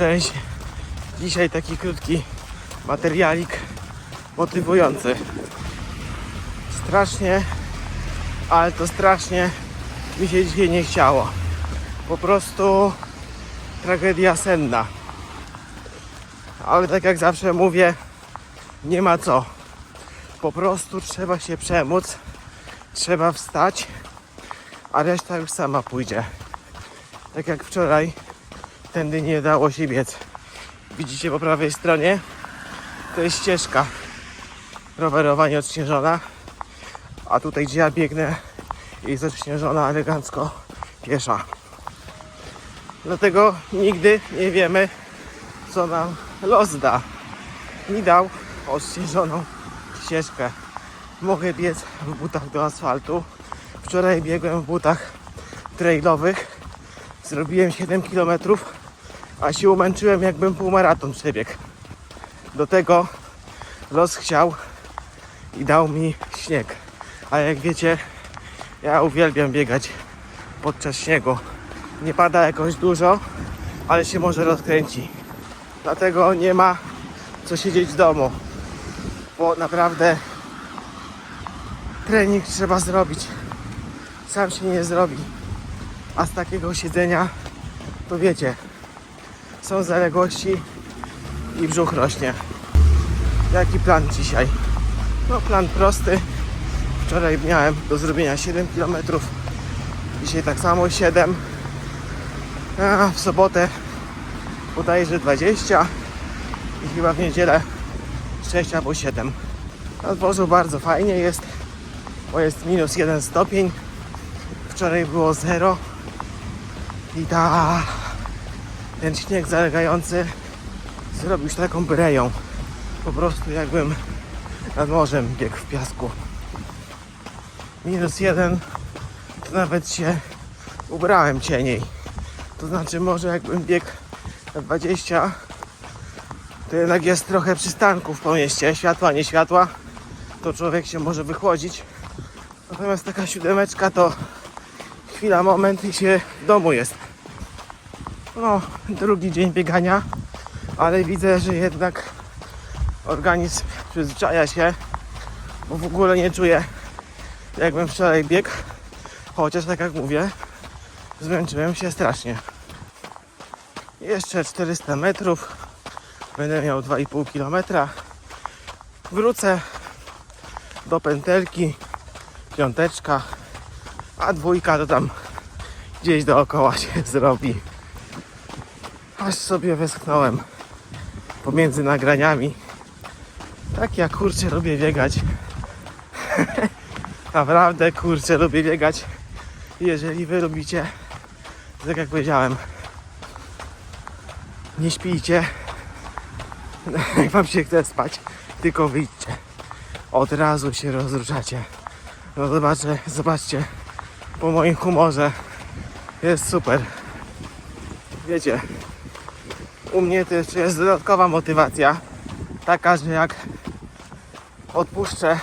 Cześć. Dzisiaj taki krótki materialik motywujący. Strasznie, ale to strasznie mi się dzisiaj nie chciało. Po prostu tragedia senna. Ale tak jak zawsze mówię, nie ma co. Po prostu trzeba się przemóc, trzeba wstać, a reszta już sama pójdzie. Tak jak wczoraj, tędy nie dało się biec. Widzicie po prawej stronie? To jest ścieżka rowerowa nieodśnieżona. A tutaj, gdzie ja biegnę, jest odśnieżona elegancko piesza. Dlatego nigdy nie wiemy, co nam los da. Mi dał odśnieżoną ścieżkę. Mogę biec w butach do asfaltu. Wczoraj biegłem w butach trailowych. Zrobiłem 7 km, a się umęczyłem jakbym półmaraton przebiegł. Do tego los chciał i dał mi śnieg. A jak wiecie, ja uwielbiam biegać podczas śniegu. Nie pada jakoś dużo, ale się może rozkręci. Dlatego nie ma co siedzieć w domu, bo naprawdę trening trzeba zrobić. Sam się nie zrobi. A z takiego siedzenia, to wiecie, są zaległości i brzuch rośnie. Jaki plan dzisiaj? No plan prosty. Wczoraj miałem do zrobienia 7 km. Dzisiaj tak samo 7. A w sobotę bodajże 20 i chyba w niedzielę 6 albo 7. Na dworzu bardzo fajnie jest, bo jest minus 1 stopień. Wczoraj było 0 i ta, ten śnieg zalegający zrobił się taką breją. Po prostu jakbym nad morzem biegł w piasku. Minus 1 to nawet się ubrałem cieniej. To znaczy może jakbym biegł na 20 to jednak jest trochę przystanków po mieście, światła, nie światła, to człowiek się może wychłodzić. Natomiast taka siódemeczka to chwila, moment i się w domu jest. No, drugi dzień biegania, ale widzę, że jednak organizm przyzwyczaja się, bo w ogóle nie czuję jakbym wczoraj biegł, chociaż tak jak mówię, zmęczyłem się strasznie. Jeszcze 400 metrów, będę miał 2,5 km. Wrócę do pętelki, piąteczka, a dwójka to tam gdzieś dookoła się zrobi. Aż sobie westchnąłem pomiędzy nagraniami. Tak ja kurczę lubię biegać. Naprawdę kurczę lubię biegać. Jeżeli wy lubicie, tak jak powiedziałem, nie śpijcie. Jak wam się chce spać, tylko wyjdźcie. Od razu się rozruszacie. No zobaczę, zobaczcie, po moim humorze jest super. Wiecie, u mnie to jeszcze jest dodatkowa motywacja. Taka, że jak odpuszczę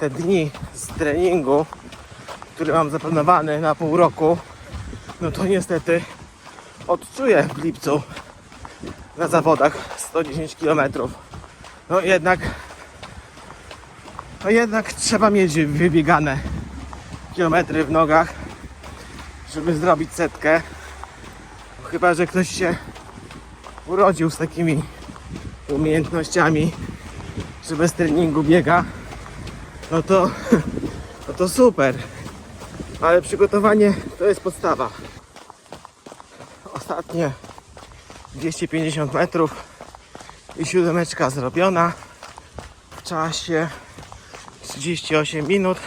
te dni z treningu, który mam zaplanowany na pół roku, no to niestety odczuję w lipcu na zawodach 110 km. No jednak, no jednak trzeba mieć wybiegane kilometry w nogach, żeby zrobić setkę. Chyba, że ktoś się urodził z takimi umiejętnościami, że bez treningu biega, no to, no to super. Ale przygotowanie to jest podstawa. Ostatnie 250 metrów i siódemeczka zrobiona w czasie 38 minut,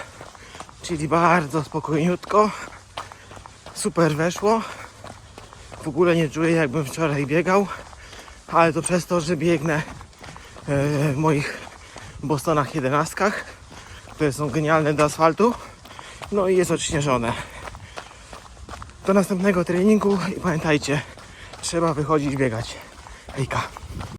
czyli bardzo spokojniutko. Super weszło. W ogóle nie czuję jakbym wczoraj biegał, ale to przez to, że biegnę e, w moich Bostonach 11, które są genialne do asfaltu. No i jest odśnieżone. Do następnego treningu i pamiętajcie, trzeba wychodzić biegać. Hejka.